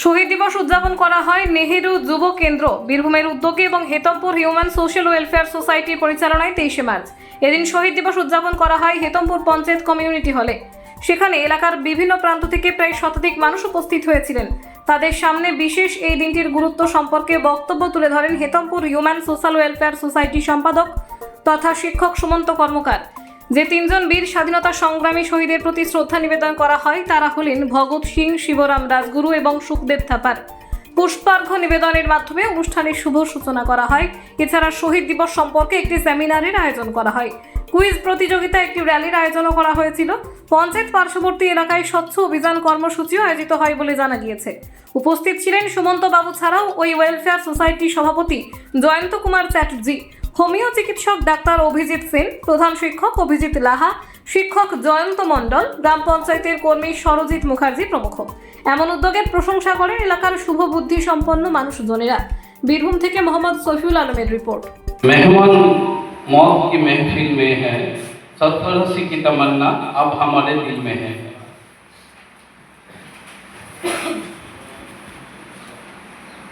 শহীদ দিবস উদযাপন করা হয় নেহেরু যুব কেন্দ্র, বীরভূমের উদ্যোগে এবং হেতমপুর হিউম্যান সোশ্যাল ওয়েলফেয়ার সোসাইটির পরিচালনায় তেইশে মার্চ। এদিন শহীদ দিবস উদযাপন করা হয় হেতমপুর পঞ্চায়েত কমিউনিটি হলে। সেখানে এলাকার বিভিন্ন প্রান্ত থেকে প্রায় শতাধিক মানুষ উপস্থিত হয়েছিলেন। তাদের সামনে বিশেষ এই দিনটির গুরুত্ব সম্পর্কে বক্তব্য তুলে ধরেন Hetampur human social welfare society সম্পাদক তথা শিক্ষক সুমন্ত কর্মকার। যে তিনজন বীর স্বাধীনতা সংগ্রামী শহীদের প্রতি শ্রদ্ধা নিবেদন করা হয়, তারা হলেন ভগৎ সিং, শিবরাম রাজগুরু এবং সুখদেব থাপার। পুষ্পার্ঘ্য নিবেদনের মাধ্যমে অনুষ্ঠানের শুভ সূচনা করা হয়। এছাড়া শহীদ দিবস সম্পর্কে একটি সেমিনারের আয়োজন করা হয়। কুইজ প্রতিযোগিতা একটি র্যালির আয়োজনও করা হয়েছিল। পঞ্চায়েত পার্শ্ববর্তী এলাকায় স্বচ্ছ অভিযান কর্মসূচিও আয়োজিত হয় বলে জানা গিয়েছে। উপস্থিত ছিলেন সুমন্ত বাবু ছাড়াও ওই ওয়েলফেয়ার সোসাইটির সভাপতি জয়ন্ত কুমার চ্যাটার্জি। হোমিও চিকিৎসক ডাক্তার অভিজিৎ সেন প্রধান শিক্ষক অভিজিৎ লাহা শিক্ষক জয়ন্ত মণ্ডল গ্রাম পঞ্চায়েতের কর্মী সরজিৎ মুখার্জি প্রমুখ এমন উদ্যোগের প্রশংসা করেন এলাকার শুভবুদ্ধি সম্পন্ন মানুষজনেরা বীরভূম থেকে মোহাম্মদ সফিউল আলমের রিপোর্ট मेहमान मौत की महफिल में है सत्वरसी की तमन्ना अब हमारे दिल में है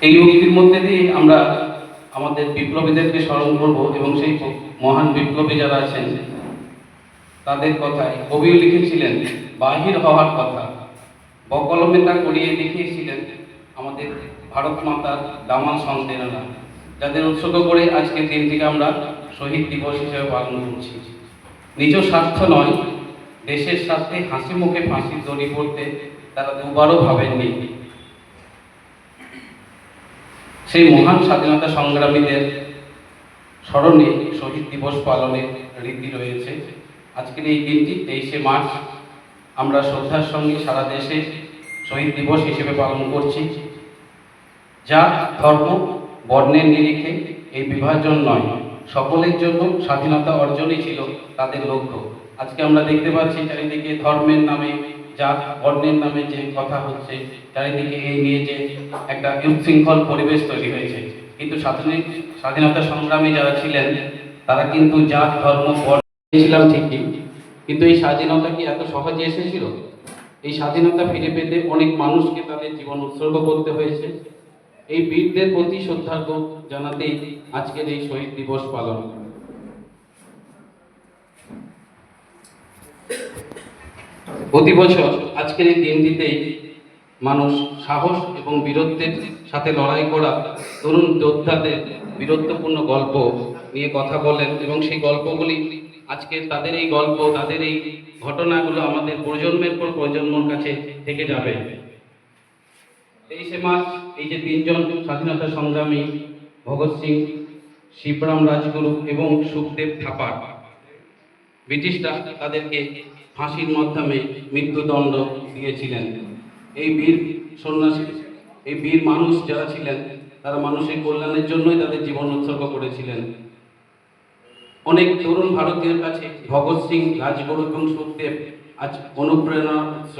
এই উক্তির মধ্যে দিয়ে আমরা আমাদের বিপ্লবীদেরকে স্মরণ করব এবং সেই মহান বিপ্লবী যারা আছেন, তাদের কথায় কবিও লিখেছিলেন, বাহির হওয়ার কথা। বকলমে তা করিয়ে দেখিয়েছিলেন আমাদের ভারত মাতার দামাল সন্তানেরা যাদের উৎসর্গ করে আজকের দিনটিকে আমরা শহীদ দিবস হিসেবে পালন করছি। নিজ স্বার্থ নয়, দেশের স্বার্থে হাসি মুখে ফাঁসির দড়ি পড়তে তারা দুবারও ভাবেননি। সেই মহান স্বাধীনতা সংগ্রামীদের স্মরণে শহীদ দিবস পালনের রীতি রয়েছে। আজকের এই দিনটি তেইশে মার্চ। আমরা শ্রদ্ধার সঙ্গে সারা দেশে শহীদ দিবস হিসেবে পালন করছি। যা ধর্ম, বর্ণের নিরিখে এই বিভাজন নয়। সকলের জন্য স্বাধীনতা অর্জনই ছিল তাদের লক্ষ্য। আজকে আমরা দেখতে পাচ্ছি চারিদিকে ধর্মের নামে জাত বর্ণের নামে যে কথা হচ্ছে, চারিদিকে এই নিয়ে যে একটা উচ্ছৃঙ্খল পরিবেশ তৈরি হয়েছে। কিন্তু স্বাধীন স্বাধীনতা সংগ্রামী যারা ছিলেন, তারা কিন্তু জাত, ধর্ম, বর্ণ ছিলাম ঠিকই। কিন্তু এই স্বাধীনতা কি এত সহজে এসেছিল? এই স্বাধীনতা ফিরে পেতে অনেক মানুষকে তাদের জীবন উৎসর্গ করতে হয়েছে। এই বীরদের প্রতি শ্রদ্ধার্ঘ জানাতেই আজকের এই শহীদ দিবস পালন। প্রতি বছর আজকের এই দিনটিতেই মানুষ সাহস এবং বীরত্বের সাথে লড়াই করা তরুণ যোদ্ধাদের বীরত্বপূর্ণ গল্প নিয়ে কথা বলেন এবং সেই গল্পগুলি আজকে তাদের এই গল্প, তাদের এই ঘটনাগুলো আমাদের প্রজন্মের পর প্রজন্মর কাছে থেকে যাবে। তেইশে মার্চ, এই যে তিনজন স্বাধীনতা সংগ্রামী ভগৎ সিং, শিবরাম রাজগুরু এবং সুখদেব থাপার, ব্রিটিশরা তাদেরকে ফাঁসির মাধ্যমে মৃত্যুদণ্ড দিয়েছিলেন। এই বীর সন্ন্যাসী, এই বীর মানুষ যারা ছিলেন, তারা মানুষের কল্যাণের জন্যই তাদের জীবন উৎসর্গ করেছিলেন। অনেক তরুণ ভারতীয়ের কাছে ভগৎ সিং, রাজগুরু এবং সুখদেব আজ অনুপ্রেরণা উৎস।